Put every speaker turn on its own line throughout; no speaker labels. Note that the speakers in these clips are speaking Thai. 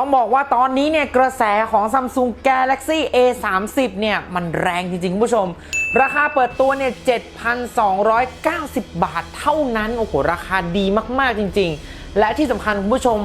ต้องบอกว่าตอนนี้เนี่ยกระแสของ Samsung Galaxy A 3 0 เนี่ยมันแรงจริงๆ คุณผู้ชม ราคาเปิดตัวเนี่ย 7,290 บาทเท่านั้น โอ้โห ราคาดีมากๆจริง ๆ และที่สำคัญคุณผู้ชม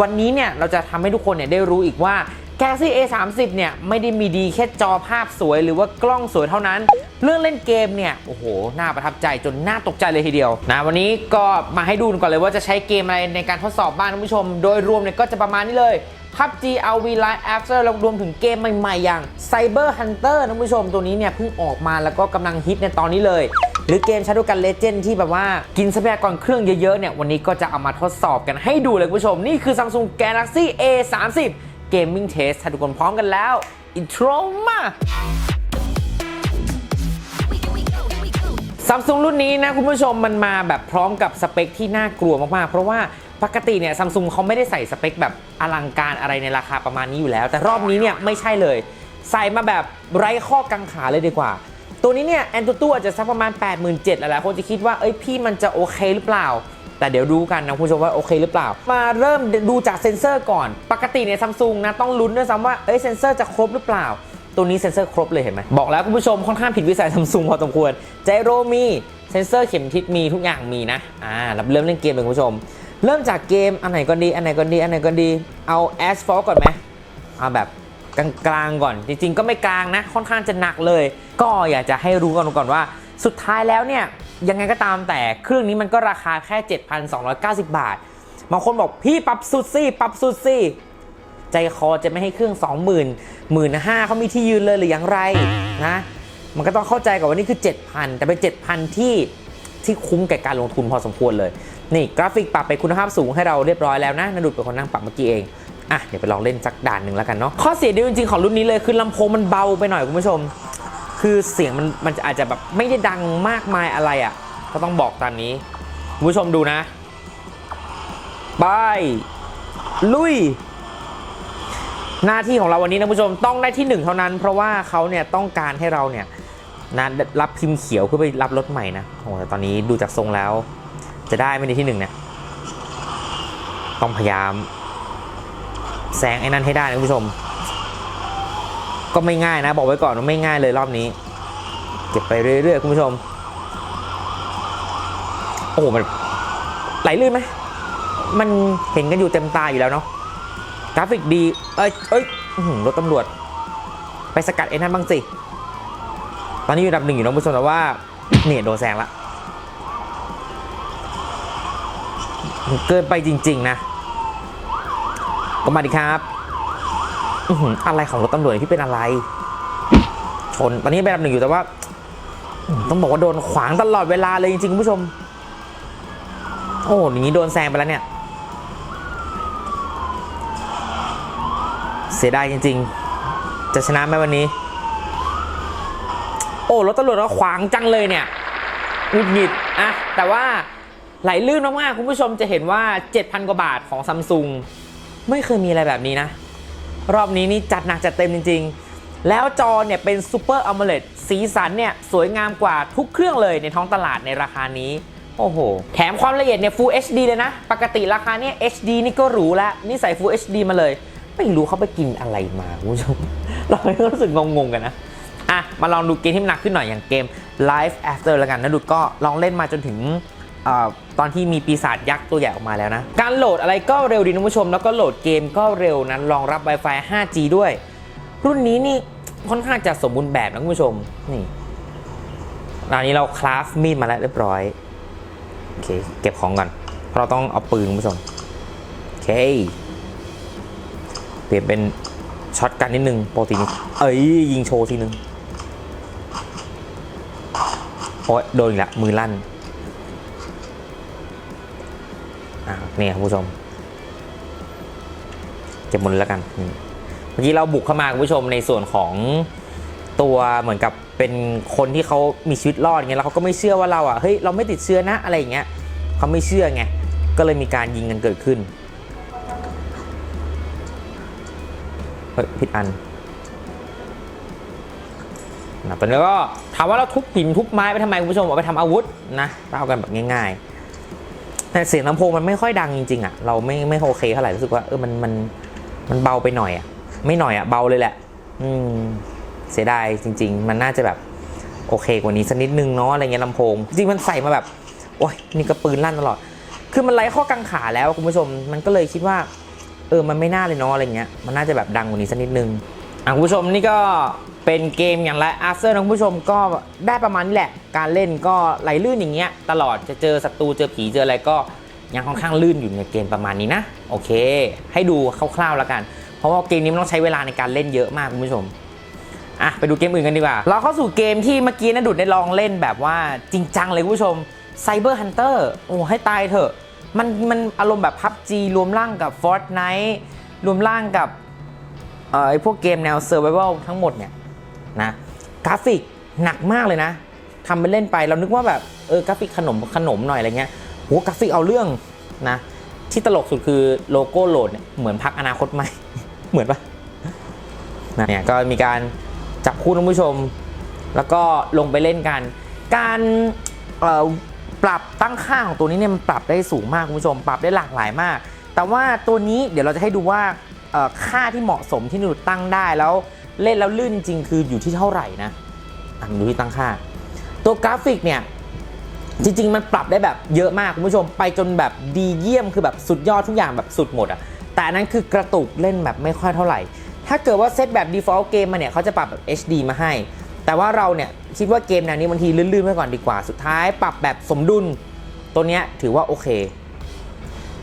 วันนี้เนี่ยเราจะทำให้ทุกคนเนี่ยได้รู้อีกว่า Galaxy A 3 0 เนี่ยไม่ได้มีดีแค่จอภาพสวยหรือว่ากล้องสวยเท่านั้น เรื่องเล่นเกมเนี่ยโอ้โห น่าประทับใจจนน่าตกใจเลยทีเดียวนะวันนี้ก็มาให้ดูก่อนเลยว่าจะใช้เกมอะไรในการทดสอบบ้างคุณผู้ชม โดยรวมเนี่ยก็จะประมาณนี้เลย PUBG RV Live After แล้วรวมถึงเกมใหม่ๆ อย่าง Cyber Hunter นะคุณผู้ชมตัวนี้เนี่ยเพิ่งออกมาแล้วก็กำลังฮิตในตอนนี้เลย หรือเกม Shadow Gun Legend ที่แบบว่ากินทรัพยากรเครื่องเยอะๆเนี่ยวันนี้ก็จะเอามาทดสอบกันให้ดูเลยคุณผู้ชม นี่คือ Samsung Galaxy A 3 0 Gaming Test ถ้าทุกคนพร้อมกันแล้ว intro มาซัมซุงรุ่นนี้นะคุณผู้ชมมันมาแบบพร้อมกับสเปคที่น่ากลัวมากๆ เพราะว่าปกติเนี่ยซัมซุงเขาไม่ได้ใส่สเปคแบบอลังการอะไรในราคาประมาณนี้อยู่แล้ว แต่รอบนี้เนี่ยไม่ใช่เลย ใส่มาแบบไร้ข้อกังขาเลยดีกว่า ตัวนี้เนี่ยแอนตูตูอาจจะสักประมาณ 87,000แล้วแหละคนจะคิดว่าเอ้ยพี่มันจะโอเคหรือเปล่า แต่เดี๋ยวดูกันนะคุณผู้ชมว่าโอเคหรือเปล่า มาเริ่มดูจากเซ็นเซอร์ก่อน ปกติเนี่ยซัมซุงนะต้องลุ้นด้วยซ้ำว่าเอ้ยเซ็นเซอร์จะครบหรือเปล่า ตัวนี้เซ็นเซอร์ครบเลยเห็นไหมบอกแล้วคุณผู้ชมค่อนข้างผิดวิสัยซัมซุงพอสมควรไจโรมีเซ็นเซอร์เข็มทิศมีทุกอย่างมีนะอ่าเราเริ่มเล่นเกมเลยคุณผู้ชม เริ่มจากเกมอันไหนก็ดีอันไหนก็ดีอันไหนก็ดีเอาแอสฟอก่อนไหมเอาแบบกลางๆก่อน จริงๆ ก็ไม่กลางนะ ค่อนข้างจะหนักเลย ก็อยากจะให้รู้กันก่อนว่า สุดท้ายแล้วเนี่ย ยังไงก็ตามแต่เครื่องนี้มันก็ราคาแค่ 7,290 บาทบางคนบอกพี่ปรับสุดสิปรับสุดสิใจคอจะไม่ให้เครื่อง 20,000 1 5 0 0เขามีที่ยืนเลยหรืออย่างไรนะมันก็ต้องเข้าใจก่อนว่านี่คือ 7,000 แต่เป็น 7,000 ที่ที่คุ้มแก่การลงทุนพอสมควรเลย นี่กราฟิกปรับไปคุณภาพสูงให้เราเรียบร้อยแล้วนะนดุดเป็นคนนั่งปรับเมื่อกี้เองอะเดี๋ยวไปลองเล่นสักด่านหนึ่งแล้วกันเนาะข้อเสียเดียวจริงๆของรุ่นนี้เลยคือลำโพงมันเบาไปหน่อยคุณผู้ชม คือเสียงมันมันอาจจะแบบไม่ได้ดังมากมายอะไรอะ ก็ต้องบอกตามนี้คุณผู้ชมดูนะไปลุย หน้าที่ของเราวันนี้นะผู้ชมต้องได้ที่หนึ่งเท่านั้น เพราะว่าเขาเนี่ยต้องการให้เราเนี่ยนะรับพิมพ์เขียวเพื่อไปรับรถใหม่นะโอ้แต่ตอนนี้ดูจากทรงแล้ว จะได้ไหมในที่หนึ่งเนี่ยต้องพยายามแซงไอ้นั่นให้ได้นะผู้ชม ก็ไม่ง่ายนะ บอกไว้ก่อนว่าไม่ง่ายเลยรอบนี้ เก็บไปเรื่อยๆคุณผู้ชม โอ้โหมันไหลลื่นไหมมันเห็นกันอยู่เต็มตาอยู่แล้วเนาะกราฟิกดี เอ้ยเอ้ยรถตำรวจ ไปสกัดไอ้นั่นบ้างสิ ตอนนี้อยู่ดับหนึ่งอยู่นะคุณผู้ชมแต่ว่าเนี่ยโดนแซงละเกินไปจริง ๆ นะก็มาดิครับ อะไรของรถตำรวจที่เป็นอะไร ชน ตอนนี้เป็นอันดับหนึ่งอยู่แต่ว่า ต้องบอกว่าโดนขวางตลอดเวลาเลยจริงๆคุณผู้ชม โอ้อย่างนี้โดนแซงไปแล้วเนี่ย เสียดายจริง ๆ จะชนะไหมวันนี้ โอ้รถตำรวจเราขวางจังเลยเนี่ยหงุดหงิดอะแต่ว่าไหลลื่นมากๆคุณผู้ชมจะเห็นว่า 7,000 กว่าบาทของซัมซุงไม่เคยมีอะไรแบบนี้นะ รอบนี้นี่จัดหนักจัดเต็มจริง ๆ แล้วจอเนี่ยเป็นซูเปอร์อัลโมเลดสีสันเนี่ยสวยงามกว่าทุกเครื่องเลยในท้องตลาดในราคานี้ โอ้โห แถมความละเอียดเนี่ย Full HD เลยนะ ปกติราคาเนี่ย HD นี่ก็หรูแล้ว นี่ใส่ Full HD มาเลย ไม่รู้เขาไปกินอะไรมาคุณผู้ชม เราก็รู้สึกงงๆกันนะอะมาลองดูเกมที่มันหนักขึ้นหน่อยอย่างเกม Life After แล้วกันนะดุดก็ลองเล่นมาจนถึง ตอนที่มีปีศาจยักษ์ตัวใหญ่ออกมาแล้วนะ การโหลดอะไรก็เร็วดีนะผู้ชม แล้วก็โหลดเกมก็เร็วนะรองรับ Wi-Fi 5G ด้วย รุ่นนี้นี่ค่อนข้างจะสมบูรณ์แบบนะคุณผู้ชม นี่ตอนนี้เราคราฟมีดมาแล้วเรียบร้อย โอเค เก็บของก่อน เพราะเราต้องเอาปืนคุณผู้ชม โอเค เปลี่ยนเป็นช็อตกันนิดนึงปกตินี่เอ้ยยิงโชว์ทีนึงโอ้ยโดนอีกละมือลั่น อ่าเนี่ยคุณผู้ชมเก็บหมดเลแล้วกัน เมื่อกี้เราบุกเข้ามาคุณผู้ชมในส่วนของตัวเหมือนกับเป็นคนที่เขามีชีวิตรอดเงี้ยแล้วเขาก็ไม่เชื่อว่าเราอะเฮ้ยเราไม่ติดเชื้อนะอะไรอย่างเงี้ยเขาไม่เชื่อไงก็เลยมีการยิงกันเกิดขึ้นเฮ้ยผิดอันนะตอนนี้ก็ถามว่าเราทุบหินทุบไม้ไปทำไมคุณผู้ชมเอาไปทำอาวุธนะเราเอากันแบบง่ายๆ แต่เสียงลำโพงมันไม่ค่อยดังจริงๆอะเราไม่ไม่โอเคเท่าไหร่รู้สึกว่าเออมันมันมันเบาไปหน่อยอะไม่หน่อยอะเบาเลยแหละ อืมเสียดายจริง ๆ มันน่าจะแบบโอเคกว่านี้สักนิดนึงเนาะอะไรเงี้ยลำโพง จริงมันใส่มาแบบโอ้ยนี่ก็ปืนลั่นตลอด คือมันไร้ข้อกังขาแล้วคุณผู้ชมมันก็เลยคิดว่า เออมันไม่น่าเลยเนาะอะไรเงี้ยมันน่าจะแบบดังกว่านี้สักนิดนึงอะคุณผู้ชมนี่ก็ เป็นเกมอย่างไรอาร์เซอร์นะคุณผู้ชมก็ได้ประมาณนี้แหละ การเล่นก็ไหลลื่นอย่างเงี้ยตลอดจะเจอศัตรูเจอผีเจออะไรก็ยังค่อนข้างลื่นอยู่ในเกมประมาณนี้นะ โอเค ให้ดูคร่าวๆแล้วกัน เพราะว่าเกมนี้มันต้องใช้เวลาในการเล่นเยอะมากคุณผู้ชมอะไปดูเกมอื่นกันดีกว่า เราเข้าสู่เกมที่เมื่อกี้นะดุดได้ลองเล่นแบบว่าจริงจังเลยคุณผู้ชม Cyber Hunter โอ้ให้ตายเถอะ มันมันอารมณ์แบบ PUBG รวมร่างกับ Fortnite รวมร่างกับเออไอพวกเกมแนว Survival ทั้งหมดเนี่ย นะกราฟิกหนักมากเลยนะทำไปเล่นไปเรานึกว่าแบบเออกราฟิกขนมขนมหน่อยอะไรเงี้ยโหกราฟิกเอาเรื่องนะที่ตลกสุดคือโลโก้โหลดเนี่ยเหมือนพักอนาคตใหม่ เหมือนปะนะเนี่ยก็มีการจับคู่ท่านผู้ชม แล้วก็ลงไปเล่นกัน การปรับตั้งค่าของตัวนี้เนี่ยมันปรับได้สูงมากคุณผู้ชม ปรับได้หลากหลายมาก แต่ว่าตัวนี้เดี๋ยวเราจะให้ดูว่าค่าที่เหมาะสมที่หนูตั้งได้แล้ว เล่นแล้วลื่นจริงคืออยู่ที่เท่าไหร่นะอะดูที่ตั้งค่า ตัวกราฟิกเนี่ยจริง ๆ มันปรับได้แบบเยอะมากคุณผู้ชมไปจนแบบดีเยี่ยมคือแบบสุดยอดทุกอย่างแบบสุดหมดอะแต่อันนั้นคือกระตุกเล่นแบบไม่ค่อยเท่าไหร่ ถ้าเกิดว่าเซตแบบ default เกมมาเนี่ยเขาจะปรับแบบ HD มาให้ แต่ว่าเราเนี่ยคิดว่าเกมแนวนี้บางทีลื่นๆไว้ก่อนดีกว่าสุดท้าย ปรับแบบสมดุลตัวเนี้ยถือว่าโอเค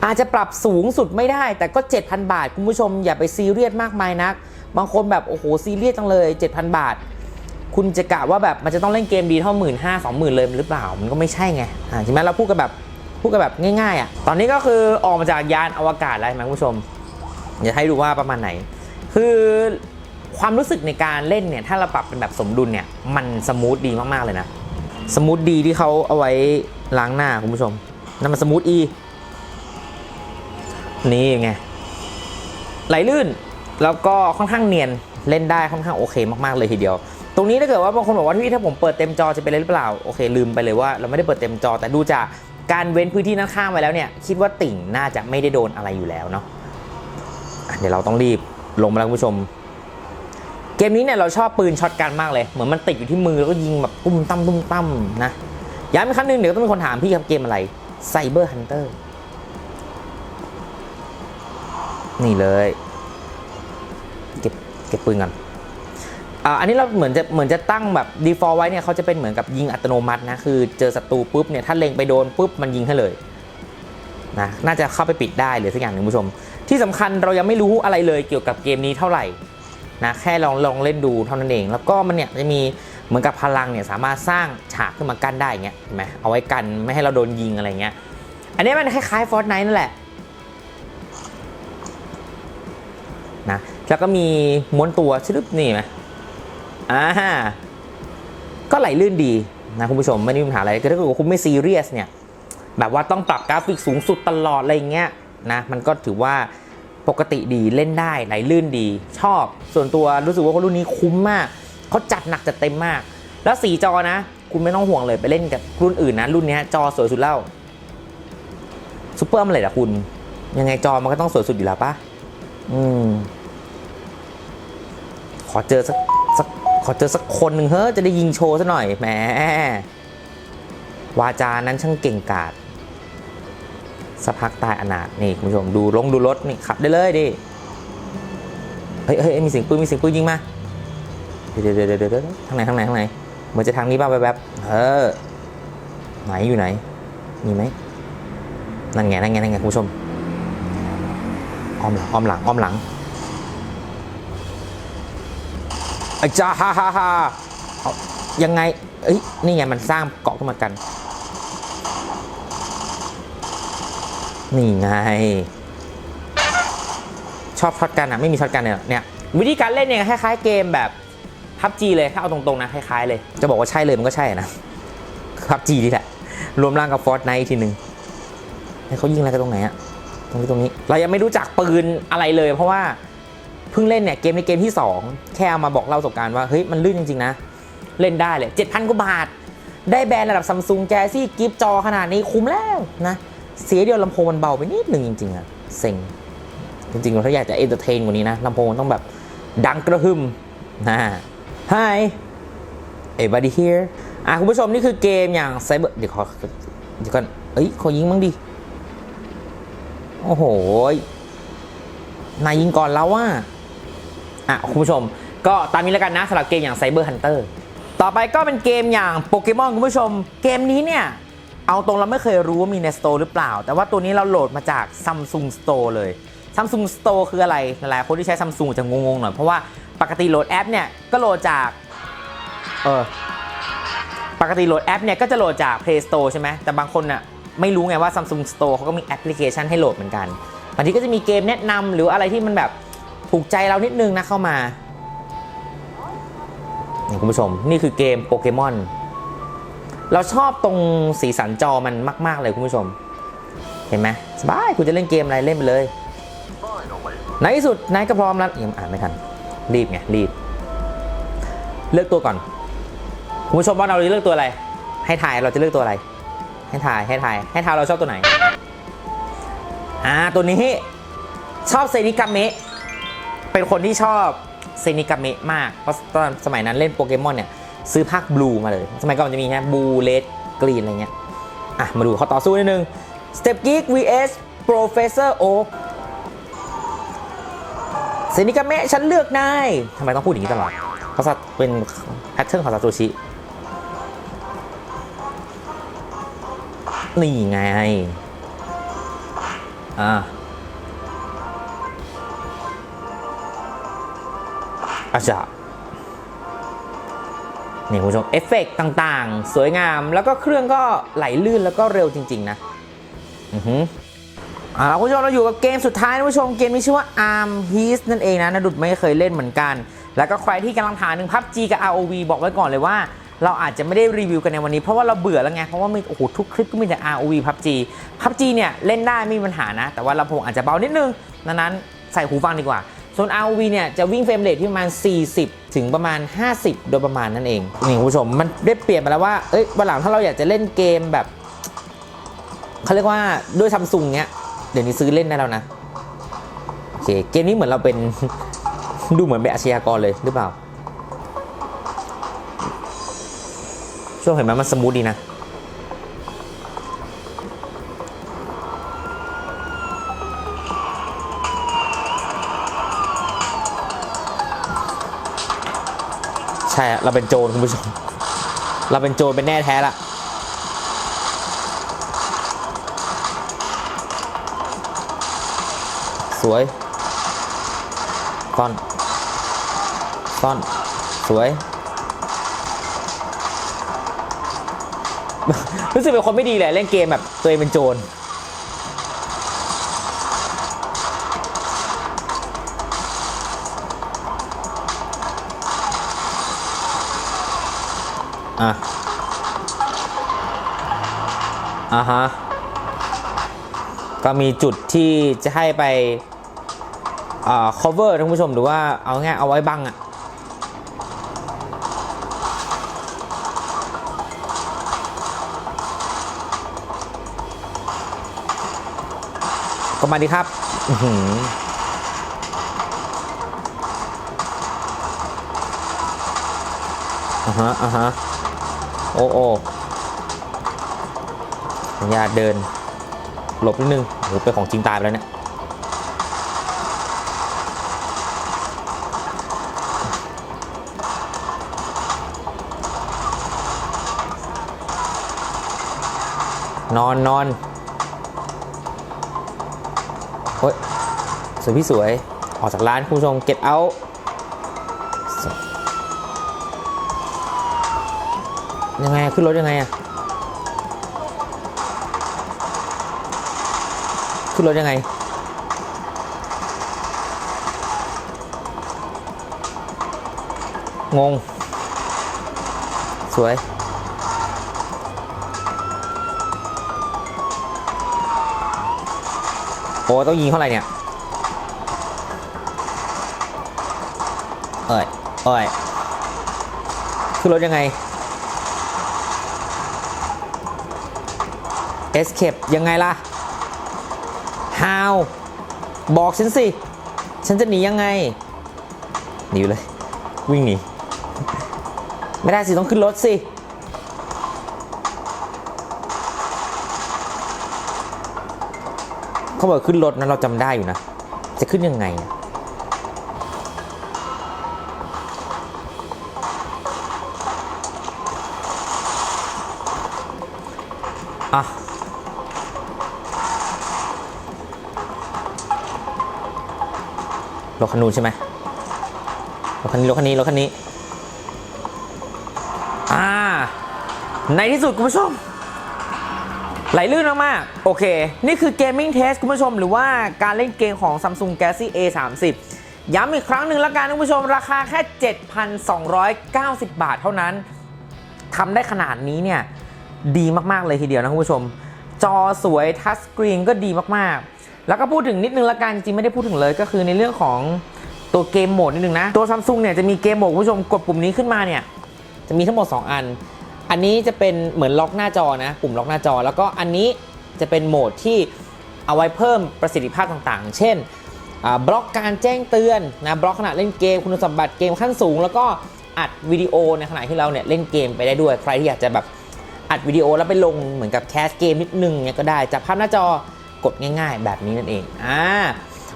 อาจจะปรับสูงสุดไม่ได้ แต่ก็ 7,000 บาท คุณผู้ชมอย่าไปซีเรียสมากมายนัก บางคนแบบโอ้โหซีเรียสจังเลย 7,000 บาท คุณจะกะว่าแบบมันจะต้องเล่นเกมดีเท่าหมื่นห้าสองหมื่นเลยหรือเปล่ามันก็ไม่ใช่ไงอ่าใช่ไหมเราพูดกันแบบพูดกันแบบง่ายๆอะตอนนี้ก็คือออกมาจากยานอวกาศแล้วใช่ไหมคุณผู้ชมเดี๋ยวให้ดูว่าประมาณไหน คือความรู้สึกในการเล่นเนี่ยถ้าเราปรับเป็นแบบสมดุลเนี่ยมันสมูทดีมากๆเลยนะสมูทดีที่เขาเอาไว้ล้างหน้าคุณผู้ชมนั่นมันสมูทอีนี่ไงไหลลื่น แล้วก็ค่อนข้างเนียนเล่นได้ค่อนข้างโอเคมากๆเลยทีเดียว ตรงนี้ถ้าเกิดว่าบางคนบอกว่าที่ถ้าผมเปิดเต็มจอจะเป็นอะไรหรือเปล่าโอเคลืมไปเลยว่าเราไม่ได้เปิดเต็มจอแต่ดูจากการเว้นพื้นที่ด้านข้างไว้แล้วเนี่ยคิดว่าติ่งน่าจะไม่ได้โดนอะไรอยู่แล้วเนาะเดี๋ยวเราต้องรีบลงมาแล้วคุณผู้ชม เกมนี้เนี่ยเราชอบปืนช็อตกันมากเลย เหมือนมันติดอยู่ที่มือแล้วก็ยิงแบบตุ้มตั้มตุ้มตั้มนะย้ำอีกครั้งหนึ่งเดี๋ยวต้องมีคนถามพี่ครับเกมอะไร Cyber Hunter นี่เลย เก็บปืนกันอ่าอันนี้เราเหมือนจะเหมือนจะตั้งแบบ default ไว้เนี่ยเขาจะเป็นเหมือนกับยิงอัตโนมัตินะ คือเจอศัตรูปุ๊บเนี่ยถ้าเล็งไปโดนปุ๊บมันยิงให้เลยนะน่าจะเข้าไปปิดได้หรือสักอย่างหนึ่งคุณผู้ชม ที่สำคัญเรายังไม่รู้อะไรเลยเกี่ยวกับเกมนี้เท่าไหร่นะแค่ลองลองเล่นดูเท่านั้นเอง แล้วก็มันเนี่ยจะมีเหมือนกับพลังเนี่ยสามารถสร้างฉากขึ้นมากั้นได้เงี้ยเห็นไหมเอาไว้กันไม่ให้เราโดนยิงอะไรเงี้ยอันนี้มันคล้ายๆ Fortnite นั่นแหละ แล้วก็มีม้วนตัวชึบนี่ไหมอ่าก็ไหลลื่นดีนะคุณผู้ชมไม่ได้มีปัญหาอะไรคือถ้าเกิดว่าคุณไม่ซีเรียสเนี่ยแบบว่าต้องปรับกราฟิกสูงสุดตลอดอะไรเงี้ยนะมันก็ถือว่าปกติดีเล่นได้ไหลลื่นดี ชอบส่วนตัวรู้สึกว่ารุ่นนี้คุ้มมากเขาจัดหนักจัดเต็มมาก แล้วสีจอนะ คุณไม่ต้องห่วงเลยไปเล่นกับรุ่นอื่นนะ รุ่นนี้จอสวยสุดแล้วซูเปอร์มันเลยอะคุณ ยังไงจอมันก็ต้องสวยสุดอยู่แล้วปะอืม ขอเจอสักสักขอเจอสักคนหนึ่งเฮ้จะได้ยิงโชว์ซะหน่อยแหมวาจานั้นช่างเก่งกาจสักพักตายอนาถนี่คุณผู้ชมดูลงดูรถนี่ขับได้เลยดิเฮ้ยเฮ้ยมีเสียงปืนมีเสียงปืนยิงมาเดี๋ยวเดี๋ยวเดี๋ยวเดี๋ยวทางไหนทางไหนทางไหนเหมือนจะทางนี้บ้างแวบเออไหนอยู่ไหนมีไหมนั่นไงนั่นไงนั่นไงคุณผู้ชมอ้อมหลังอ้อมหลังอ้อมหลัง ไอ้จ้าฮ่าฮ่าฮ่ายังไง เอ้ย นี่ไงมันสร้างเกาะขึ้นมากัน นี่ไง ชอบช็อตกันอะ ไม่มีช็อตกันเนี่ยเนี่ย วิธีการเล่นเนี่ยคล้ายๆเกมแบบพับจีเลย ถ้าเอาตรงๆนะคล้ายๆเลย จะบอกว่าใช่เลยมันก็ใช่นะพับจีนี่แหละ รวมร่างกับฟอร์ n ไนท์ทีหนึ่งให้เขายิงอะไรกันตรงไหนอะตรงนี้ตรงนี้ เรายังไม่รู้จักปืนอะไรเลย เพราะว่า เพิ่งเล่นเนี่ยเกมในเกมที่ 2 แค่เอามาบอกเล่าประสบการณ์ว่าเฮ้ยมันลื่นจริงๆนะ เล่นได้เลย7,000กว่าบาท ได้แบรนด์ระดับซัมซุงแกซี่กิฟจอขนาดนี้คุ้มแล้วนะ เสียเดียวลำโพงมันเบาไปนิดหนึ่งจริงๆอะเซ็งจริงๆถ้าอยากจะเอนเตอร์เทนกว่านี้นะลำโพงต้องแบบดังกระหึ่มนะ Hi everybody here อะคุณผู้ชมนี่คือเกมอย่าง Cyber เดี๋ยวขอเดี๋ยวก่อนเอ้ยขอยิงบ้งดิ โอ้โหนายยิงก่อนแล้วว่า อะคุณผู้ชม ก็ตามนี้แล้วกันนะสำหรับเกมอย่าง Cyber Hunter ต่อไปก็เป็นเกมอย่างโปเกมอนคุณผู้ชม เกมนี้เนี่ย เอาตรงเราไม่เคยรู้ว่ามีใน Store หรือเปล่า แต่ว่าตัวนี้เราโหลดมาจาก Samsung Store เลย Samsung Store คืออะไร หลายๆคนที่ใช้ Samsung จะงงๆหน่อย เพราะว่าปกติโหลดแอปเนี่ย ก็โหลดจากเออปกติโหลดแอปเนี่ย ก็จะโหลดจาก Play Store ใช่ไหมแต่บางคนน่ะไม่รู้ไงว่า Samsung Store เขาก็มีแอปพลิเคชันให้โหลดเหมือนกันบางทีก็จะมีเกมแนะนำหรืออะไรที่มันแบบ ถูกใจเรานิดนึงนะเข้ามาคุณผู้ชมนี่คือเกมโปเกมอนเราชอบตรงสีสันจอมันมาก ๆ เลยคุณผู้ชม เห็นไหมสบายคุณจะเล่นเกมอะไรเล่นไปเลย ในที่สุดนายก็พร้อมแล้วยังอ่านไม่ทัน รีบไงรีบ เลือกตัวก่อน คุณผู้ชมว่าเราจะเลือกตัวอะไร ให้ถ่ายเราจะเลือกตัวอะไร ให้ถ่ายให้ถ่าย ให้ถ่ายเราชอบตัวไหน อ่าตัวนี้ชอบเซนิกาเมะ เป็นคนที่ชอบเซนิกาเมะมาก เพราะตอนสมัยนั้นเล่นโปเกมอนเนี่ยซื้อภาคบลูมาเลย สมัยก่อนมันจะมีแค่บลูเลดกรีนอะไรเงี้ย อะ มาดูเขาต่อสู้นิดนึง Step Geek vs Professor Oak เซนิกาเมะฉันเลือกนายทำไมต้องพูดอย่างนี้ตลอดเขาะเป็นแพทเทิร์นของซาโตชิ นี่ไง อ่า อาจารย์นี่คุณผู้ชมเอฟเฟกต์ต่างๆ สวยงามแล้วก็เครื่องก็ไหลลื่นแล้วก็เร็วจริง ๆ นะ อือหืออ่าคุณผู้ชมเราอยู่กับเกมสุดท้ายนะคุณผู้ชมเกมนี้ชื่อว่า Arm Heist นั่นเองนะนะดุดไม่เคยเล่นเหมือนกัน แล้วก็ใครที่กำลังถามถึง PUBG กับ ROV บอกไว้ก่อนเลยว่า เราอาจจะไม่ได้รีวิวกันในวันนี้เพราะว่าเราเบื่อแล้วไง เพราะว่ามีโอ้โหทุกคลิปก็มีแต่ ROV PUBG PUBG เนี่ยเล่นได้ไม่มีปัญหานะ แต่ว่าลำโพงอาจจะเบานิดนึงดังนั้นใส่หูฟังดีกว่า ส่วน ROV เนี่ยจะวิ่งเฟรมเรทที่ประมาณ 40 ถึงประมาณ 50 โดยประมาณนั่นเอง นี่คุณผู้ชมมันได้เปลี่ยนมาแล้วว่า เอ้ยวันหลังถ้าเราอยากจะเล่นเกมแบบเขาเรียกว่าด้วยซัมซุงเนี้ย เดี๋ยวนี้ซื้อเล่นได้แล้วนะโอเคเกมนี้เหมือนเราเป็น ดูเหมือนเป็นอาชญากรเลยหรือเปล่า ช่วงเห็นไหมมันสมูทดีนะ ใช่อะเราเป็นโจรคุณผู้ชม เราเป็นโจรเป็นแน่แท้ละสวยซ่อนซ่อน สวย รู้สึกเป็นคนไม่ดีเลยเล่นเกมแบบตัวเองเป็นโจร อะอะฮะ ก็มีจุดที่จะให้ไปอ่า cover ท่านผู้ชมหรือว่าเอาง่ายเอาไว้บังอะก็มาดีครับอือหืออ่าฮะ อ่าฮะ โอ้โอ้ขออนุญาตเดิน หลบนิดนึงโอ้โหเป็นของจริงตายไปแล้วเนี่ยนอนนอนเฮ้ยสวยพี่สวย ออกจากร้านคุณผู้ชม get out ยังไงขึ้นรถยังไงอะขึ้นรถยังไง งง สวยโอ้ต้องยิงเท่าไหร่เนี่ย เอ้ยเอ้ย ขึ้นรถยังไง escape ยังไงล่ะ how บอกฉันสิ ฉันจะหนียังไง หนีเลย วิ่งหนี ไม่ได้สิ ต้องขึ้นรถสิ เขาบอกขึ้นรถนะเราจำได้อยู่นะ จะขึ้นยังไงอะ รถคันนู้นใช่ไหมรถคันนี้รถคันนี้รถคันนี้อ่าในที่สุดคุณผู้ชมไหลลื่นมากๆโอเค นี่คือ Gaming Test คุณผู้ชม หรือว่าการเล่นเกมของ Samsung Galaxy A30 ย้ำอีกครั้งหนึ่งล้วกันคุณผู้ชม ราคาแค่ 7,290 บาทเท่านั้นทำได้ขนาดนี้เนี่ย ดีมาก ๆ เลยทีเดียวนะคุณผู้ชม จอสวยทัชสกรีนก็ดีมาก ๆ แล้วก็พูดถึงนิดนึงละกันจริงๆไม่ได้พูดถึงเลยก็คือในเรื่องของตัวเกมโหมดนิดนึงนะ ตัว Samsung เนี่ยจะมีเกมโหมดคุณผู้ชมกดปุ่มนี้ขึ้นมาเนี่ยจะมีทั้งหมด 2 อัน อันนี้จะเป็นเหมือนล็อกหน้าจอนะปุ่มล็อกหน้าจอ แล้วก็อันนี้จะเป็นโหมดที่เอาไว้เพิ่มประสิทธิภาพต่างๆ เช่นบล็อกการแจ้งเตือนนะบล็อกขณะเล่นเกมคุณสมบัติเกมขั้นสูง แล้วก็อัดวิดีโอในขณะที่เราเนี่ยเล่นเกมไปได้ด้วย ใครที่อยากจะแบบอัดวิดีโอแล้วไปลงเหมือนกับแคสเกมนิดนึงเนี่ยก็ได้จับภาพหน้าจอ กดง่ายๆ แบบนี้นั่นเองอ่า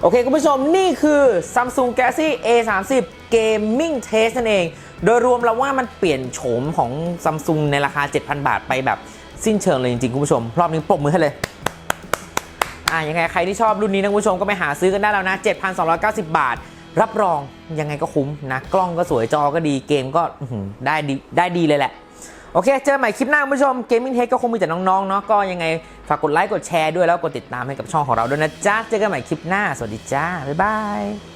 โอเคคุณผู้ชมนี่คือ Samsung Galaxy A30 Gaming Test นั่นเอง โดยรวมเราว่ามันเปลี่ยนโฉมของ Samsung ในราคา 7,000 บาทไปแบบสิ้นเชิงเลยจริงๆ คุณผู้ชม รอบนี้ปรบมือให้เลยอะยังไงใครที่ชอบรุ่นนี้นะคุณผู้ชมก็ไปหาซื้อกันได้แล้วนะ 7,290 บาท รับรองยังไงก็คุ้มนะ กล้องก็สวยจอก็ดีเกมก็ได้ดีได้ดีเลยแหละ โอเค เจอใหม่คลิปหน้าคุณผู้ชม Gaming Tech ก็คงมีแต่น้องๆเนาะก็ยังไงฝากกดไลค์กดแชร์ด้วยแล้วกดติดตามให้กับช่องของเราด้วยนะจ๊ะเจอกันใหม่คลิปหน้าสวัสดีจ้าบ๊ายบาย